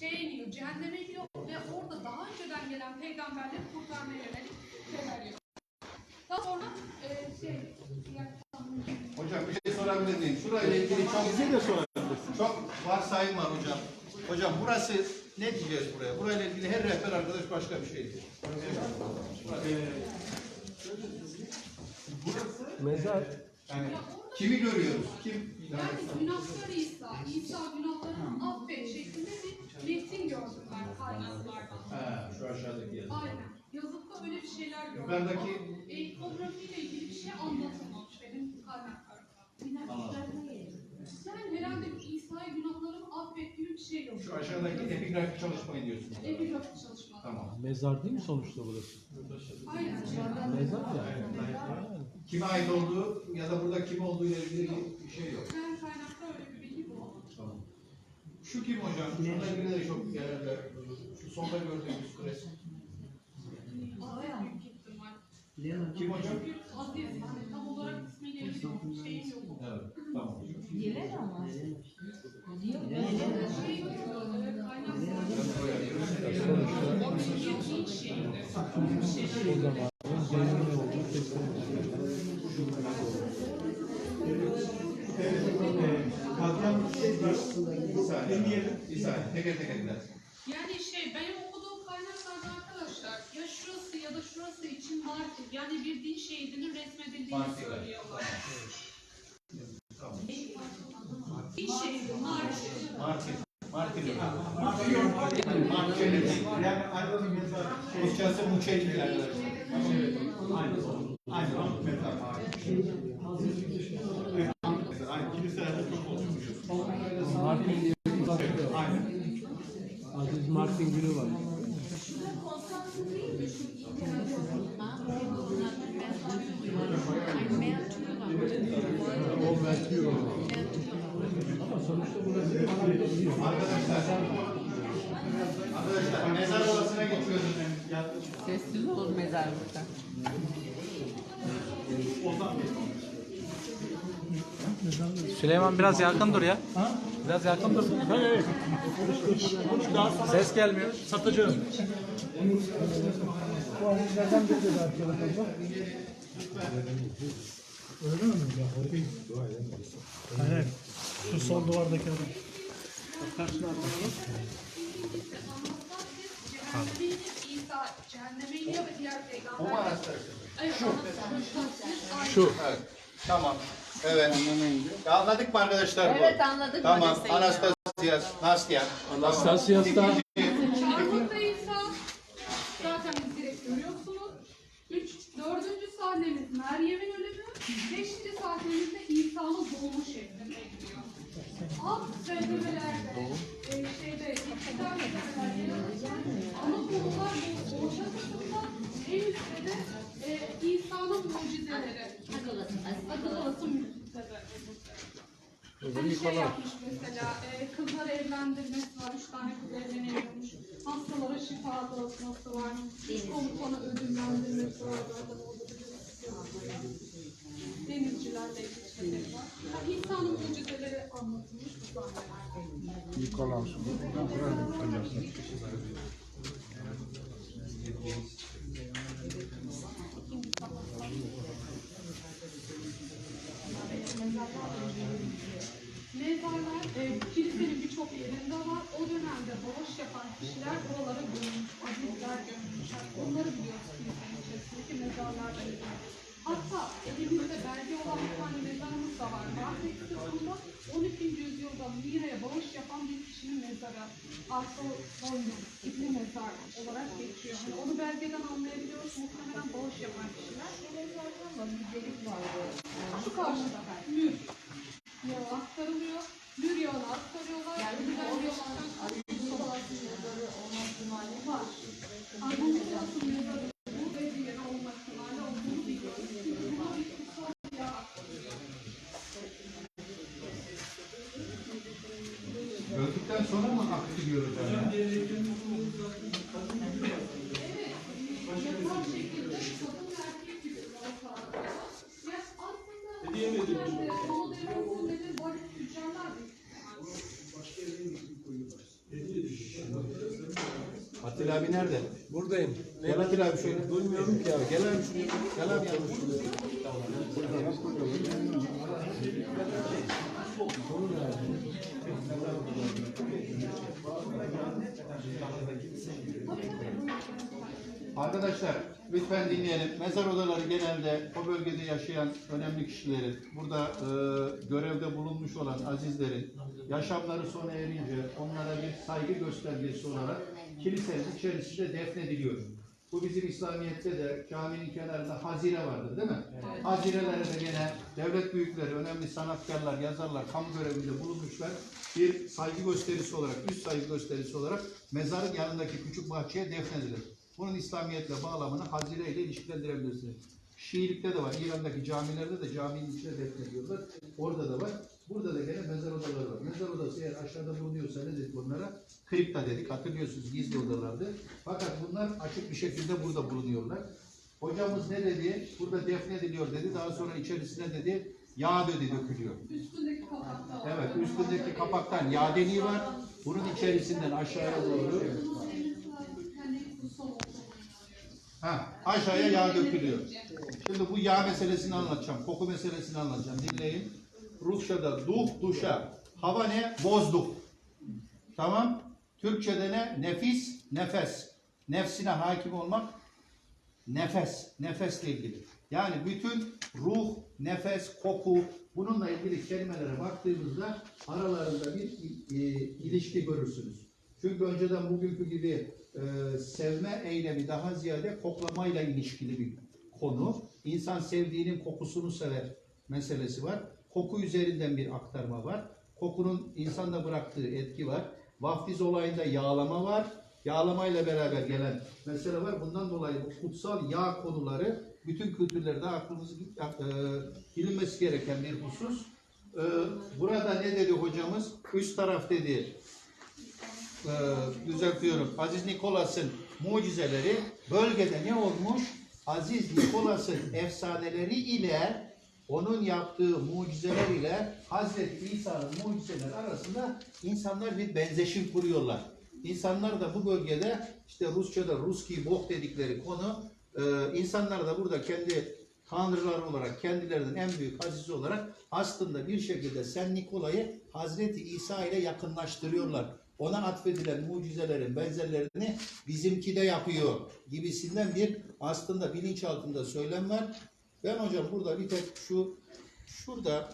şeye iniyor, cehenneme iniyor ve orada daha önceden gelen peygamberleri kurtarmaya yönelik şeyler yapıyor. Daha sonra e, şey, Hocam bir şey sorabilir miyim? Şurayla ilgili çok, Bize de sorabilirsin. çok varsayım var hocam. Hocam burası ne diyeceğiz buraya? Burayla ilgili her rehber arkadaş başka bir şey diyor. Mezar. Yani kimi görüyoruz? Kim? Yani, günahkar İsa, İsa günahlarını affet şeklinde bir metin gördüm ben kaynaklardan. ha, şu aşağıdaki yazı. Aynen. Yazıtta öyle bir şeyler gördüm. Yukarıdaki- Ama ikonografiyle ilgili bir şey anlatılmamış benim kaynaklarımda. Yani herhalde İsa'ya günahlarını affet gibi bir şey yok. Şu aşağıdaki epigrafik çalışmayı diyorsunuz. Epigrafik çalışma. Tamam. Mezar değil mi sonuçta burası? Aynen. Mezar ya. Kime ait olduğu ya da burada kim olduğu ile ilgili bir şey yok. Ben kaynakta öyle bir bilgi bulamadım. Tamam. Şu kim hocam? Şununla ilgili de çok genelde şu sonda gördüğümüz ihtimal. Kim hocam? Çünkü Aziz yani tam olarak ismiyle ilgili şeyim yok. Evet. Tamam. Yine ama. Şey e. Şey. O zaman cennet olduğu kesin. Bir saniye. Bir saniye. Teker teker gidelim. Yani şey benim okuduğum kaynaklarda arkadaşlar ya şurası ya da şurası için martir yani bir din şehidinin resmedildiğini Martir. söylüyorlar. Tamam. Din şehidi martir. Martin. Martin. Martin. Yani aynı mezar. Rusçası Muçeli arkadaşlar. Aynı mezar. Aynı kiliselerde çok oluyormuş. Martin diye bir kitap yok. Aynen. Aziz Martin günü var. O Merkür Ama sonuçta burası bir Martin değil. Arkadaşlar. Arkadaşlar mezar odasına geçiyoruz. Sessiz olur mezarlıkta. Süleyman biraz yakın dur ya. Biraz yakın dur. Ses gelmiyor. Satacağım. Aynen. Şu sol duvardaki adam. Araştırıyorsun? Evet. Şu. Şu. Evet. Tamam. Evet. Ya Anladık mı arkadaşlar bu? Evet, anladık Tamam. Anastasias. Nastya. Anastasias'ta Çarmıhta İsa zaten biz direkt görüyorsunuz. Üç, dördüncü sahnemiz Meryem'in ölümü. Beşinci sahnemizde İsa'nın doğumu şeklinde gidiyor. Alt sevmemelerde, e, şeyde, iktidar meselelerde ana konular bu orta kısımda en üstte de e, İsa'nın mucizeleri. Adı olası mucizeleri. Hani şey yapmış mesela, e, kızları evlendirmesi var, üç tane kız evleniyormuş. Hastalara şifa dağıtması var, üç komutanı ödüllendirmesi var. Zaten orada bir. Denizcilerle ilgili şeyler var. Yani İsa'nın mucizeleri anlatılmış bu sahnelerde. Nikolaus. Mezarlar e, kilisenin birçok yerinde var. O dönemde bağış yapan kişiler oralara gömülmüş, azizler Onları biliyoruz kilisenin içerisindeki mezarlarla ilgili. Hatta elimizde belge olan bir tane mezarımız da var. Bahset kısmında 12. yüzyılda Mire'ye bağış yapan bir kişinin mezarı. Arsonoylu isimli mezar olarak geçiyor. Hani onu belgeden anlayabiliyoruz. Muhtemelen bağış yapan kişiler. Şu karşıda Mür. Yağı abi nerede? Buradayım. Gel Atil abi şöyle. Duymuyorum ki abi. Gel abi şuraya. Gel abi yanına. Arkadaşlar lütfen dinleyelim. Mezar odaları genelde o bölgede yaşayan önemli kişilerin, burada e, görevde bulunmuş olan azizlerin yaşamları sona erince onlara bir saygı göstergesi olarak kilisenin içerisinde defnediliyor. Bu bizim İslamiyet'te de caminin kenarında hazire vardır değil mi? Hazirelere de gene devlet büyükleri, önemli sanatkarlar, yazarlar, kamu görevinde bulunmuşlar. Bir saygı gösterisi olarak, üst saygı gösterisi olarak mezarın yanındaki küçük bahçeye defnedilir. Bunun İslamiyetle bağlamını hazire ile ilişkilendirebilirsiniz. Şiilikte de var. İran'daki camilerde de caminin içine defnediyorlar. Orada da var. Burada da gene mezar odaları var. Mezar odası eğer aşağıda bulunuyorsa ne dedik bunlara? Kripta dedik. Hatırlıyorsunuz gizli odalardı. Fakat bunlar açık bir şekilde burada bulunuyorlar. Hocamız ne dedi? Burada defnediliyor dedi. Daha sonra içerisine dedi yağ dedi dökülüyor. Üstündeki kapakta var. Evet, üstündeki kapaktan yağdeniği var. Bunun içerisinden aşağıya doğru ha, aşağıya yağ dökülüyor. Şimdi bu yağ meselesini anlatacağım. Koku meselesini anlatacağım. Dinleyin. Rusça'da duh, duşa. Hava ne? Bozduk. Tamam. Türkçe'de ne? Nefis, nefes. Nefsine hakim olmak nefes, nefesle ilgili. Yani bütün ruh, nefes, koku bununla ilgili kelimelere baktığımızda aralarında bir e, ilişki görürsünüz. Çünkü önceden bugünkü gibi e, sevme eylemi daha ziyade koklamayla ilişkili bir konu. İnsan sevdiğinin kokusunu sever meselesi var. Koku üzerinden bir aktarma var. Kokunun insanda bıraktığı etki var. Vaftiz olayında yağlama var. Yağlamayla beraber gelen mesele var. Bundan dolayı bu kutsal yağ konuları bütün kültürlerde aklımız e, bilinmesi gereken bir husus. E, burada ne dedi hocamız? Üst taraf dedi e, düzeltiyorum. Aziz Nikolas'ın mucizeleri bölgede ne olmuş? Aziz Nikolas'ın efsaneleri ile onun yaptığı mucizeler ile Hazreti İsa'nın mucizeleri arasında insanlar bir benzeşim kuruyorlar. İnsanlar da bu bölgede işte Rusça'da Ruski Bog dedikleri konu e, insanlar da burada kendi tanrılar olarak kendilerinin en büyük azizi olarak aslında bir şekilde Sen Nikolay'ı Hazreti İsa ile yakınlaştırıyorlar. Ona atfedilen mucizelerin benzerlerini bizimki de yapıyor gibisinden bir aslında bilinç altında söylem var. Ben hocam burada bir tek şu şurada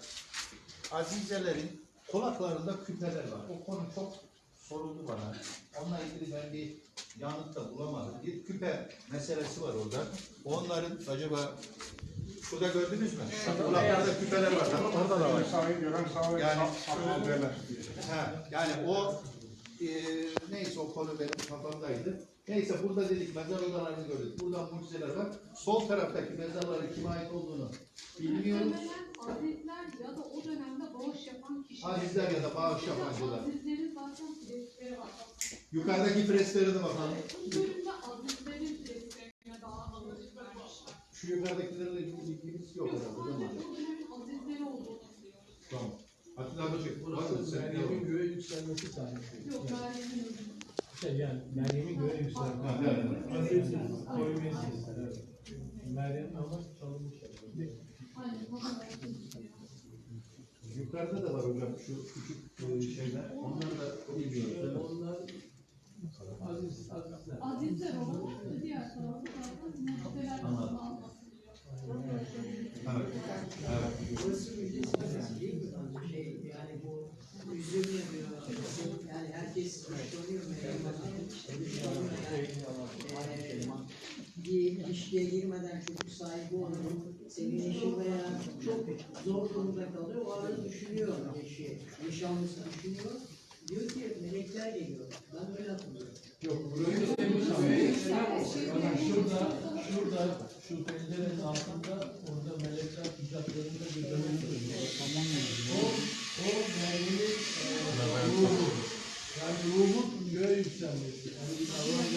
azizelerin kulaklarında küpeler var. O konu çok soruldu bana. Onunla ilgili ben bir yanıt da bulamadım. Bir küpe meselesi var orada. Onların acaba şurada gördünüz mü? Kulaklarda küpeler var. Tamam mı? Orada da var. Sahayı gören sahayı Yani- yani o e, neyse o konu benim kafamdaydı. Neyse burada dedik mezar odalarını gördük. Buradan mucizeler var. Sol taraftaki mezarların kime ait olduğunu bilmiyoruz. Azizler ya da o dönemde bağış yapan kişiler. Azizler ya da bağış yapmacılar. Azizlerin zaten freskleri var. Yukarıdaki fresklere de bakalım. Bu bölümde azizlerin fresklerine daha ağırlık vermişler. Şu yukarıdakilerle ilgili bilgimiz yok herhalde değil mi? Sadece bu dönemin azizleri olduğunu biliyoruz. Tamam. Atilla abi çek. Sen Meryem'in göğe yükselmesi sahnesi. Yok Meryem'in yani Meryem'in göğe yükselmesi. Ha, evet, evet. Azizsiz, koymayasız. Evet. Meryem ama çalınmış. Yukarıda da var hocam şu küçük e, şeyler. Onlar da bilmiyoruz. Onlar aziz, azizler. Azizler olan diğer tarafta zaten anlatılıyor. Evet. Evet. Burası müjdesi meselesi değil mi? Şey, yani bu yüzüm yapıyor. Yani herkes hoşlanıyor Meryem Hanım. İşte hoşlanıyor yani. Ee, bir ilişkiye girmeden çocuk sahibi oluyor. Senin eşin veya çok zor durumda kalıyor. O arada düşünüyor eşi. Nişanlısı düşünüyor. Diyor ki melekler geliyor. Ben böyle hatırlıyorum. Yok, göğe yükselmiş ama. Şurada, şurada, şu pencerenin altında orada melekler kucaklarında bir dönem duruyor. O, o Meryem'in e, ruhu. Yani ruhun göğe yükselmesi. Yani biz Allah'ın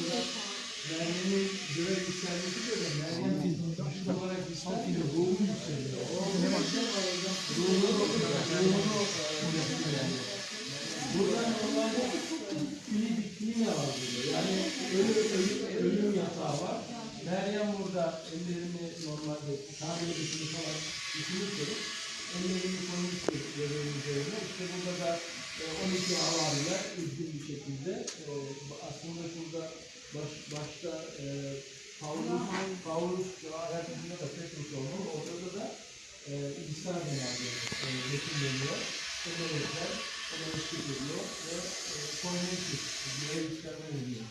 Meryem'in göğe yükselmesi de de Meryem vücut olarak yükseltiyor, ruhu yükseliyor. O ruhunu, ruhunu e, yani. Burada normalde pili bir klima var burada. Yani ölü ellerimi normalde tarihe dışını falan düşünürseniz ellerimi koymuştur göbeğin üzerine. İşte burada da e, 12 havariler düzgün bir şekilde e, aslında şurada baş, başta e, Paulus, Paulus ayak ucunda da Petrus olmalı. Ortada da e, İsa genelde e, resimleniyor. İşte melekler ona eşlik ediyor ve e, Cornelius diye işlerine veriyor.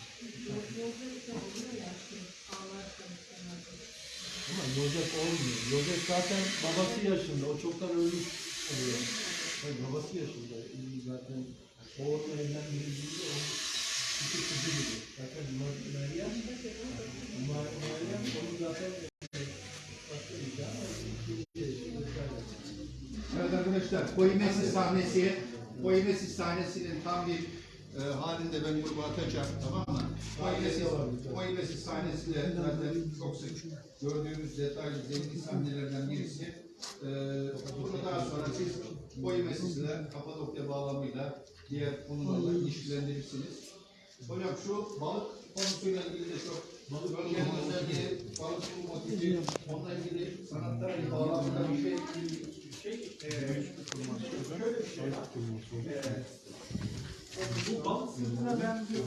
Ama Yozef olmuyor. Yozef zaten babası yaşında. O çoktan ölmüş oluyor. Yani babası yaşında. İyi Zaten o onunla evlendirildiğinde o küçük kızı gibi. Zaten Meryem, Meryem onu zaten arkadaşlar, Koyimesi sahnesi, Koyimesi sahnesinin tam bir e, halinde ben gruba atacağım, tamam mı? Koyimesi, Koyimesi sahnesi de zaten çok sık gördüğümüz detaylı zengin sahnelerden birisi. E, bunu daha sonra siz Koyimesi'yle, Kapadokya bağlamıyla diğer konularla ilişkilendirirsiniz. Hocam şu balık konusuyla ilgili de çok balık bölgenin özelliği, balık motifi, onunla ilgili sanatlarla bağlamında bir şey Şey, e, şöyle bir şey var. E, bu balık sırtına benziyor.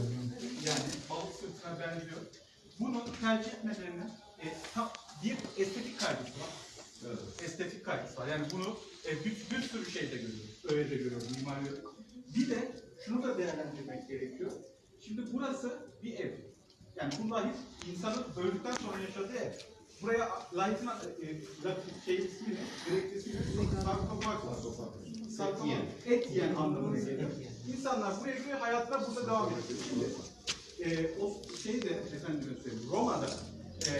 Yani balık sırtına benziyor. Bunu tercih etmelerinin e, bir estetik kaygısı var. Estetik kaygısı var. Yani bunu e, bir, bir sürü şeyde görüyoruz. Öyle de görüyoruz mimari. Bir de şunu da değerlendirmek gerekiyor. Şimdi burası bir ev. Yani bu lahit insanın öldükten sonra yaşadığı ev. Buraya lahitin e, şey ismini, direkt ismini sarkomak var. Sarkomak, et yiyen anlamına geliyor. İnsanlar buraya giriyor, hayatlar burada devam ediyor. Şimdi e, o şeyde efendim söyleyeyim, Roma'da e,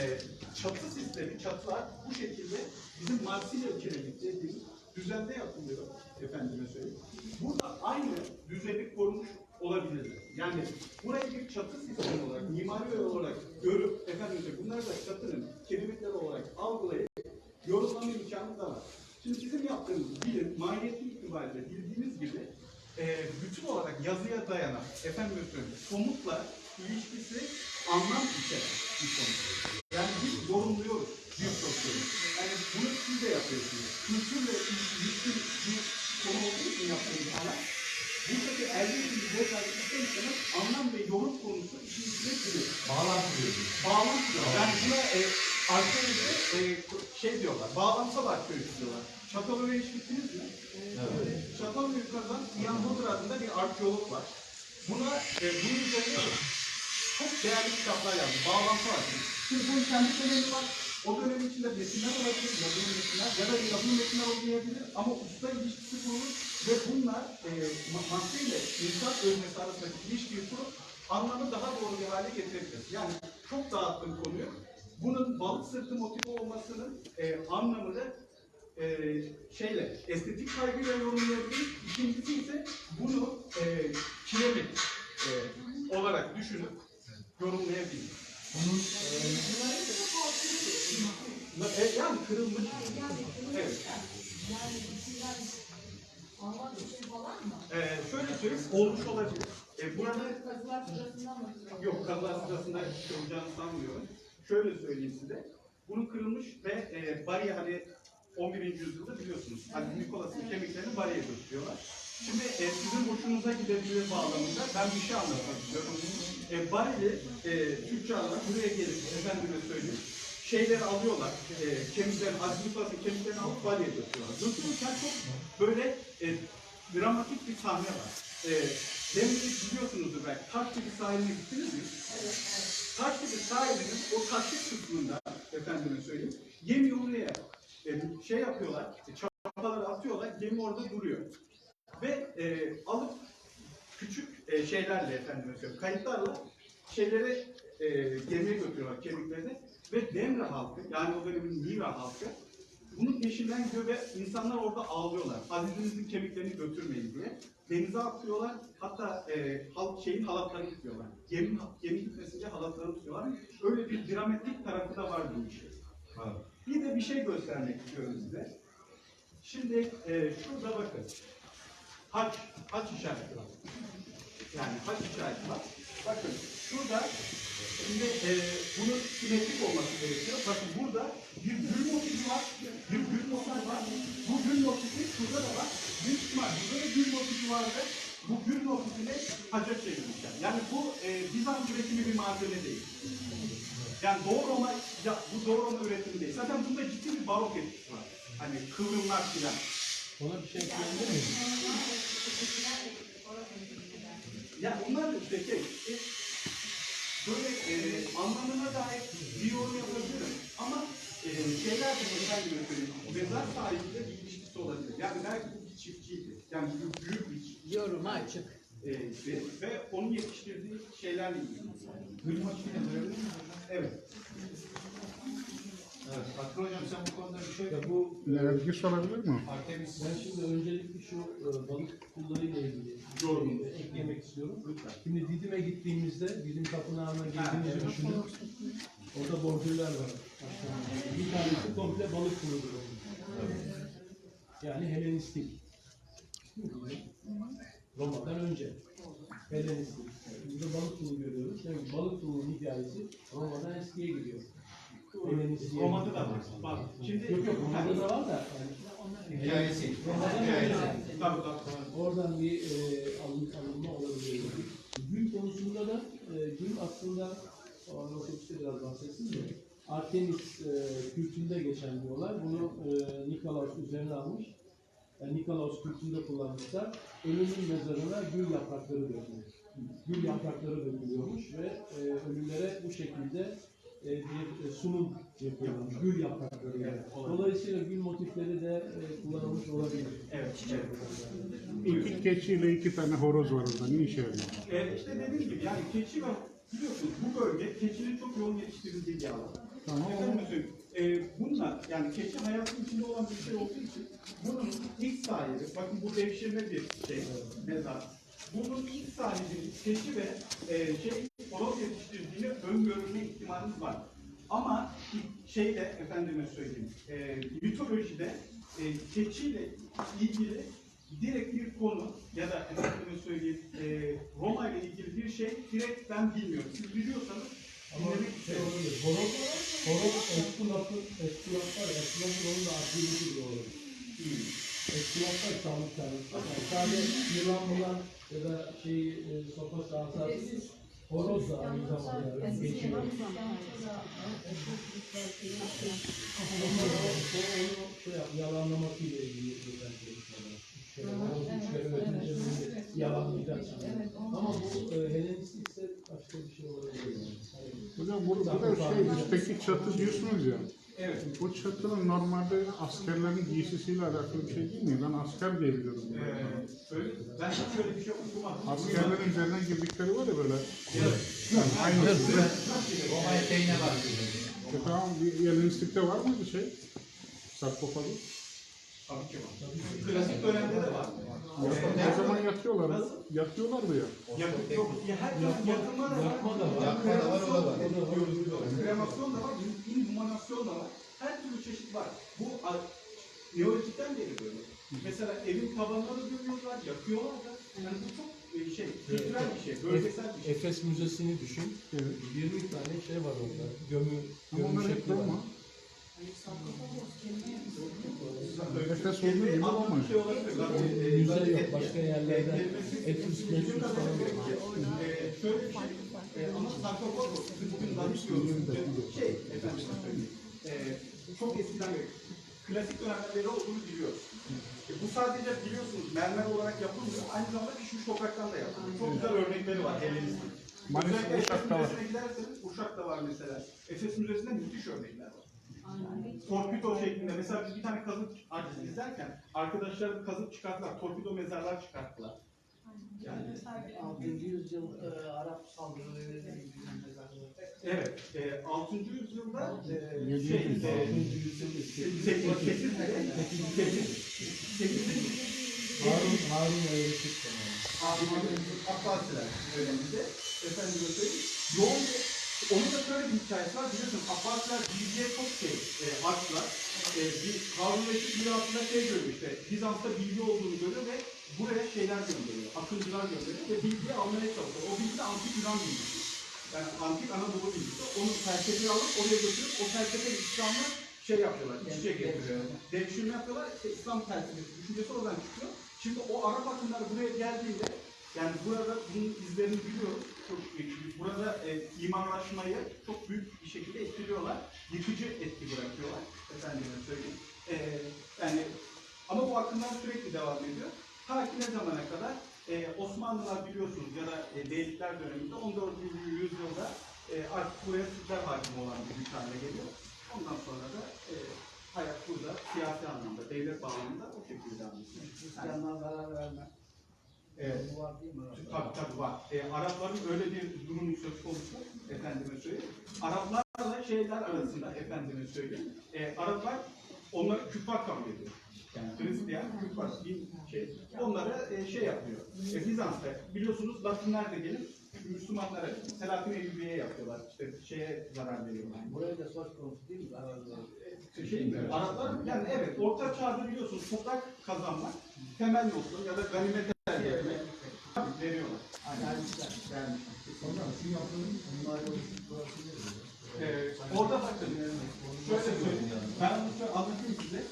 çatı sistemi, çatılar bu şekilde bizim Marsilya kiremit dediğimiz düzende yapılıyor. Efendime söyleyeyim. Burada aynı düzeni korumuş olabilirler. Yani burayı bir çatı sistemi olarak, mimari olarak görüp efendim bunları da çatının kiremitler olarak algılayıp yorumlama imkanı da var. Şimdi bizim yaptığımız bilim, maliyeti itibariyle bildiğimiz gibi e, bütün olarak yazıya dayanan, efendim söyleyeyim, somutla ilişkisi anlam içeren bir sonuç. Yani biz yorumluyoruz birçok şeyi. Yani bunu siz de yapıyorsunuz. Kültürle ilişkin bir konu olduğu için yaptığımız alan, elde ettiğimiz detaylı ister istemez anlam ve yorum konusu işin içine giriyor. bağlantı diyorsunuz. Bağlantı diyorlar. Yani buna e, arkeolojide e, şey diyorlar, bağlamsal arkeoloji diyorlar. Çatalhöyük'e hiç gittiniz mi? Evet. Çatalhöyük yukarıdan Ian Hodder adında bir arkeolog var. Buna, e, bunun üzerine çok değerli kitaplar yazdı. Bağlamsal arkeoloji. Şimdi bunun kendi dönemi var. O dönem içinde metinler olabilir, yazılı metinler ya da yazılı metinler olmayabilir ama usta ilişkisi kurulur ve bunlar e, ma- madde ile insan öznesi arasındaki ilişkiyi kurup anlamı daha doğru bir hale getirebilir. Yani çok dağıttım konuyu. Bunun balık sırtı motifi olmasının e, anlamını e, şeyle, estetik kaygıyla yorumlayabiliriz. İkincisi ise bunu e, kiremit e, olarak düşünüp yorumlayabiliriz. E, yani kırılmış. Evet. Ee, şöyle söyleyeyim, olmuş olabilir. Ee, burada yok kazılar sırasında kırılacağını sanmıyorum. Şöyle söyleyeyim size. Bunun kırılmış ve e, bariye hani 11. yüzyılda biliyorsunuz. Hani Nikolas'ın kemiklerini bariye götürüyorlar. Şimdi e, sizin hoşunuza gidebilir bağlamında ben bir şey anlatmak istiyorum. E, barili e, tüccarlar buraya gelip efendime söyleyeyim şeyleri alıyorlar, e, kemiklerini, Aziz Nikolas'ın kemiklerini alıp bariye götürüyorlar. Götürürken çok böyle e, dramatik bir sahne var. E, demin biliyorsunuzdur belki, Taşlık sahiline gittiniz mi? Taşlık sahilinin o taşlık kısmında, efendime söyleyeyim, gemi oraya e, şey yapıyorlar, e, çapaları atıyorlar, gemi orada duruyor. Ve e, alıp küçük e, şeylerle efendime söyleyeyim, kayıtlarla şeyleri e, gemiye götürüyorlar kemiklerini ve Demre halkı yani o dönemin Mira halkı bunun peşinden gidiyor ve insanlar orada ağlıyorlar. Azizinizin kemiklerini götürmeyin diye. Denize atıyorlar. Hatta e, halk şeyin halatlarını tutuyorlar. Gemi, gemi gitmesince halatlarını tutuyorlar. Öyle bir dramatik tarafı da var bu işin. Bir de bir şey göstermek istiyorum size. Şimdi e, şurada bakın. Haç, haç işareti var. Yani haç işareti var. Bakın şurada şimdi e, bunun simetrik olması gerekiyor. Bakın burada bir gül motifi var. Bir gül motifi var. Bu gül motifi şurada da var. Büyük ihtimal burada da gül motifi vardı. Bu gül motifini haca çevirmişler. Yani bu e, Bizans üretimi bir malzeme değil. Yani Doğu Roma, ya, bu Doğu Roma üretimi değil. Zaten bunda ciddi bir barok etkisi var. Hani kıvrımlar filan. Ona bir şey ekleyebilir miyim? Ya onlar da işte şey, e, böyle e, anlamına dair bir yorum yapabilirim. Ama e, şeyler de mesela gibi söyleyeyim. Mezar sahibiyle bir ilişkisi olabilir. Yani belki bu bir çiftçiydi. Yani büyük, büyük bir çiftçi. Yoruma açık. E, ve, ve onun yetiştirdiği şeylerle ilgili. Gülüm açık Evet. Evet. Hakkı hocam sen bu konuda bir şey Ya bu Bilgisi olabilir mi? Artemis Ben şimdi öncelikle şu e, balık pullarıyla ilgili e, eklemek istiyorum. Şimdi Didim'e gittiğimizde, Didim Tapınağı'na girdiğimizi düşünün. Orada bordürler var. Bir tanesi komple balık puludur. Yani Helenistik. Roma'dan önce. Helenistik. Burada balık pulu görüyoruz. Ki balık pulunun hikayesi Roma'dan eskiye gidiyor. Gidiyor. da var. Bak şimdi Yok yok Roma'da da var da. Yani, hikayesi. Hikayesi. Tabii tabii. Oradan bir e, alın, alınma olabilir. Gül konusunda da e, gül aslında o işte biraz bahsetsin de Artemis e, kültünde geçen bir olay. Bunu e, Nikolaos üzerine almış. Yani Nikolaos kültünde kullanmışlar. Ölünün mezarına gül yaprakları dökülüyor. Gül yaprakları dökülüyormuş ve e, ölülere bu şekilde e, bir e, sunum yapıyormuş. Gül yaprakları. yani. Dolayısıyla gül motifleri de e, kullanılmış olabilir. Evet. evet. İki keçiyle iki tane horoz var orada. Ne işe yarıyor? E, işte dediğim gibi yani keçi ve biliyorsunuz bu bölge keçinin çok yoğun yetiştirildiği bir alan. Tamam. Efendim söyleyeyim, e, bunlar yani keçi hayatın içinde olan bir şey olduğu için bunun ilk sahibi, bakın bu devşirme bir şey, mezar. Bunun ilk sahibinin keçi ve e, şey horoz yetiştirdiğini öngörülme ihtimalimiz var. Ama şeyde efendime söyleyeyim, e, mitolojide e, keçiyle ilgili direkt bir konu ya da efendime söyleyeyim e, Roma ile ilgili bir şey direkt ben bilmiyorum. Siz biliyorsanız Ama şey olabilir. Horoz, horoz Eskulap'ın, Eskulap var ya, Eskulap'ın onun da aktivisi de olur. Eskulap var sağlık tanrısı. Yani sadece yılan bulan ya da şey sopa sağsa horoz da aynı zamanda geçiyor. Şey yap, yalanlamasıyla ilgili horoz ötünce böyle yalanlayacaksın. Ama bu e, Helenistik ise başka bir şey olabilir. Hocam burada, burada şey, üstteki çatı diyorsunuz ya. Evet. Bu çatının normalde askerlerin giysisiyle alakalı bir şey değil mi? Ben asker diye biliyorum. Ee, öyle, ben hiç şöyle bir şey okumadım. Askerlerin üzerine girdikleri var ya böyle. Yani aynısı. Roma eteğine bak. E tamam, bir Helenistik'te var mıydı şey? Sarkofagus. Tabii ki var. Klasik dönemde de var. O zaman yatıyorlar. Yatıyorlardı ya. Yakıt yok. Ya her da. Yakma da var. Yakma da var, o da var. Kremasyon da var. inhumanasyon da var. Her türlü çeşit var. Bu Neolitikten beri böyle. Mesela evin tavanları gömüyorlar, yakıyorlar da. Yani bu çok e, şey, kültürel bir şey, bölgesel bir şey. Efes Müzesi'ni düşün. Evet. 20 tane şey var orada. Gömü, Ama gömü şekli var. Roma. Efes olduğu gibi şey Ee, e, müze zaten yok. et- Başka yerlerde kelimesi- Etrus, Bizim Metrus kadar falan şöyle bir şey, ama sarkofagus, siz bugün danışıyorsunuz. Şey, efendim çok eskiden klasik dönemden beri olduğunu biliyoruz. E, bu sadece biliyorsunuz mermer olarak yapılmıyor, aynı zamanda pişmiş topraktan da yapılıyor. Çok güzel örnekleri var. Maalesef Özellikle Efes Uşak'ta var. Müzesi'ne giderseniz, Uşak'ta var mesela. Efes Müzesi'nde müthiş örnekler var. Torpido şeklinde. Mesela biz bir tane kazık izlerken arkadaşlar kazık çıkarttılar. Torpido mezarlar çıkarttılar. Yani 6. yüzyıl e, Arap mezarları. Evet, e, 6. yüzyılda e, şey, yüzyıl. e, sekiz- sekiz- sekiz- sekizinci Harun, Harun öğretik zamanı. Abbasiler döneminde efendim söyleyeyim, yoğun bir, onun da şöyle bir hikayesi var. Biliyorsunuz Abbasiler bilgiye çok şey e, açlar. E, bir Harun Reşit mirasında şey görüyor işte, Bizans'ta bilgi olduğunu görüyor ve buraya şeyler gönderiyor, akıncılar gönderiyor ve bilgiyi almaya çalışıyor. O bilgi de antik Yunan bilgisi. Yani antik Anadolu bilgisi. Onu felsefeye alıp oraya götürüp o felsefe İslam'ı şey yapıyorlar, iç içe getiriyor. Devşirme yapıyorlar, işte İslam felsefesi, düşüncesi oradan çıkıyor. Şimdi o Arap akımları buraya geldiğinde, yani burada bunun izlerini biliyoruz. Çok, burada e, imanlaşmayı çok büyük bir şekilde etkiliyorlar. Yıkıcı etki bırakıyorlar. Efendime söyleyeyim. E, yani ama bu akımlar sürekli devam ediyor. Ta ki ne zamana kadar? Ee, Osmanlılar biliyorsunuz ya da e, Beylikler döneminde 14. yüzyılda e, artık buraya Türkler hakim olan bir güç haline geliyor. Ondan sonra da e, hayat burada siyasi anlamda, devlet bağlamında o şekilde devam ediyor. Hristiyanlığa zarar verme. Evet. Tabii tabii var. E, Arapların öyle bir durumu söz konusu efendime söyleyeyim. Araplarla şeyler arasında efendime söyleyeyim. E, Araplar onları küffar kabul ediyor. Yani Hristiyan, küffar, din şey. Onlara e, şey yapıyor. E, Bizans'ta biliyorsunuz Latinler de gelip Müslümanlara Selahattin Eyyubi'ye yapıyorlar. İşte şeye zarar veriyorlar. Buraya da söz konusu değil mi? Zarar verme. Şey mi? Araplar yani evet orta çağda biliyorsunuz toprak kazanmak temel yoksul ya da ganimet elde etmek veriyorlar. Orada bakın, şöyle söyleyeyim, ben bunu şöyle anlatayım size.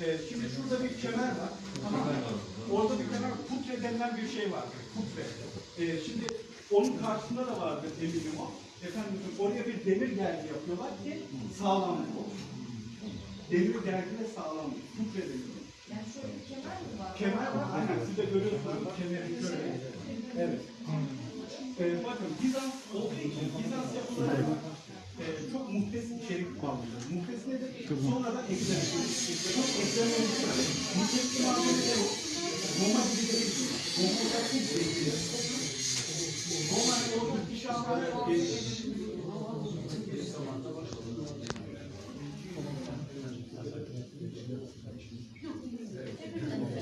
Ee, şimdi şurada bir kemer var, tamam mı? Orada bir kemer, putre denilen bir şey var, putre. Ee, şimdi onun karşısında da vardır eminim o. Efendim oraya bir demir gergi yapıyorlar ki sağlam olsun. Demir gergiyle sağlam, putre deniyor. Yani şöyle bir kemer mi var? Kemer var, aynen siz de görüyorsunuz kemeri şöyle. Evet. Ee, bakın Bizans olduğu için Bizans yapıları e, çok muhtes içerik kullanılıyor. Muhtes nedir? Sonradan eklenmiş. Çok eklenmemiş. Muhtes imametleri Roma gibi de değil. Roma'da hiç değil. Roma orada inşaatları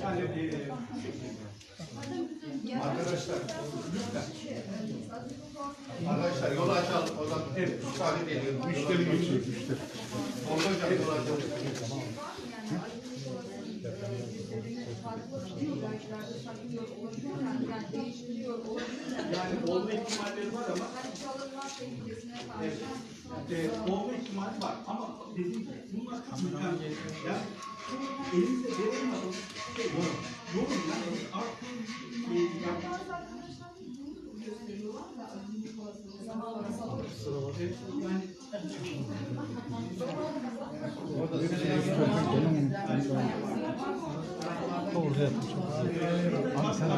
yani e, Arkadaşlar lütfen. Arkadaşlar yolu açalım. O zaman evet. müsaade ediyorum. Müşteri geçiyor. Müşteri. Yani olma ihtimalleri var ama Evet. Olma ihtimali var ama dediğim gibi bunlar elimizde veremadığımız şey yok. Yorum yani artık Orada yapmış. Ama sen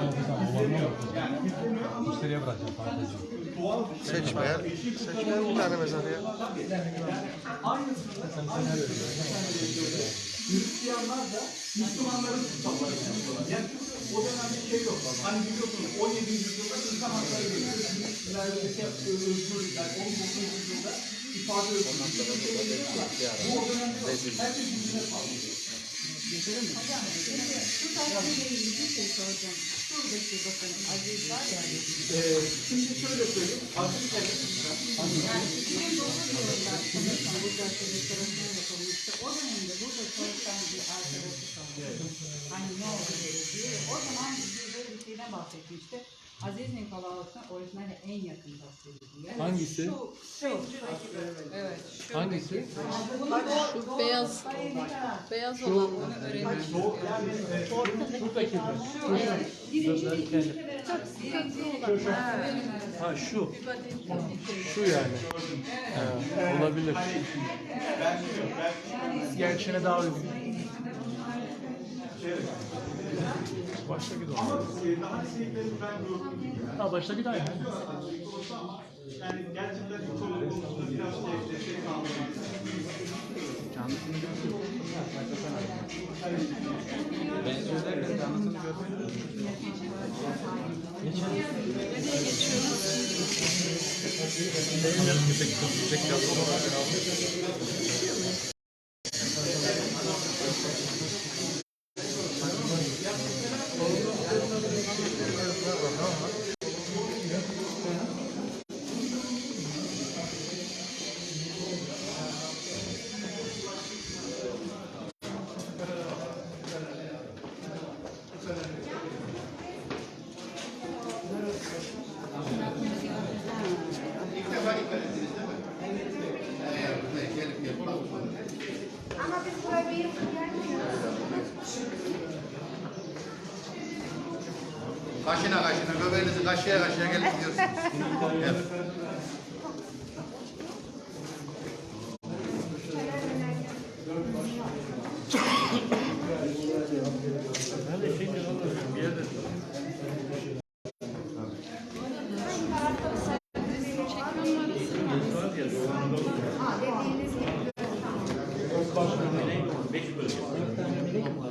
Müşteriye bırakacağım şey. Seçmeyen, seçmeyen bir tane mezar ya. Hristiyanlar da Müslümanların yapıyorlar. Yani o dönemde şey yok. Hani biliyorsunuz 17. yüzyılda insan hakları geliyor. İlerledeki özgürlükler 19. yüzyılda ifade özgürlükleri. Bu o dönemde yok. Herkes birbirine sallıyor. Ee, şimdi şöyle söyleyeyim. Aziz arkadaşı sanıyorum. Hani ne oldu diye. O zaman bize bir şeyden bahsetmişti. Aziz Nikolaos'un orijinali en yakın tasviri diye. Hangisi? Şu, şu. Evet. Şu. Hangisi? Şu beyaz, beyaz olan bunu öğrenmiş. Şuradaki mi? Sözleri kendi. Ha şu. Şu yani. Evet, olabilir. Ben Gerçeğine daha uygun. Baştaki de Ama daha liseliklerini ben gördüm. Ha baştaki de aynı. Yani gerçekten bu konu konusunda biraz destek Canlı Ben söylerken canlısını görseniz. Geçelim. Nereye geçiyoruz? Tek yazılı olarak gelip gidiyorsunuz. Evet.